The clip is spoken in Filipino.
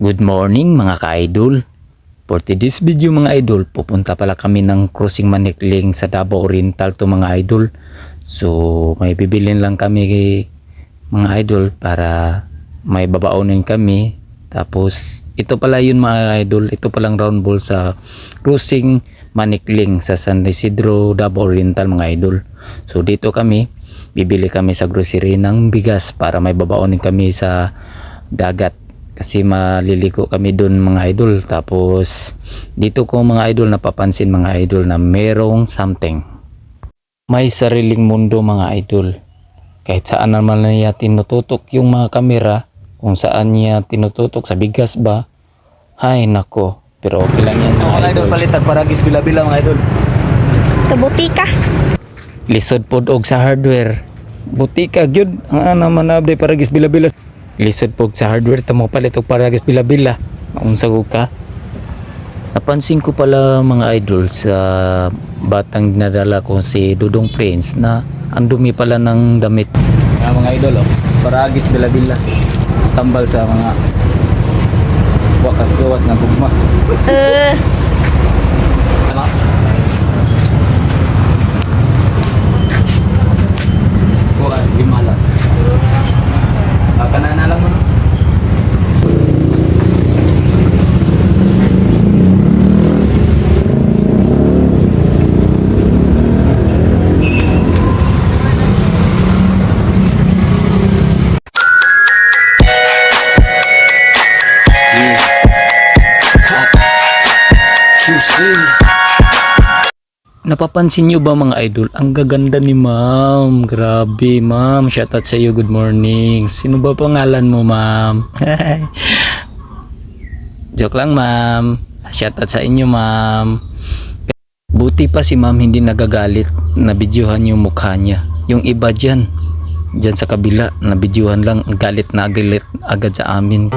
Good morning mga ka-idol. For today's video mga idol, pupunta pala kami ng crossing Manikling sa Davao Oriental to mga idol. So may bibilin lang kami mga idol para may babaonin kami. Tapos ito pala yun mga idol, ito palang round ball sa crossing Manikling sa San Isidro Davao Oriental mga idol. So dito kami, bibili kami sa grocery ng bigas para may babaonin kami sa dagat kasi maliligo kami doon mga idol. Tapos dito ko mga idol napapansin mga idol na merong something. May sariling mundo mga idol. Kahit saan naman niya tinututok yung mga kamera kung saan niya tinututok sa bigas ba? Ay nako. Pero okay lang yan mga idol. palitag paragis bila-bila mga idol. Sa butika. lisod pod og sa hardware. Butika gyud ang ana man abday paragis bila-bila lisod pod sa hardware tamo palit og paragis bila-bila. Unsa ko ka. Napansin ko pala mga idol sa batang dinadala ko si Dudong Prince na ang dumi pala ng damit. Ah, mga idol oh, paragis bila-bila. Tambal sa mga wakas gawas nga gugma. Eh, Napapansin nyo ba mga idol? Ang gaganda ni ma'am. Grabe ma'am. Shoutout sa iyo. Good morning. Sino ba pangalan mo ma'am? Joke lang ma'am. Shoutout sa inyo ma'am. Buti pa si ma'am hindi nagagalit na videohan yung mukha niya. Yung iba dyan, dyan sa kabila, na videohan lang, galit na galit agad sa amin.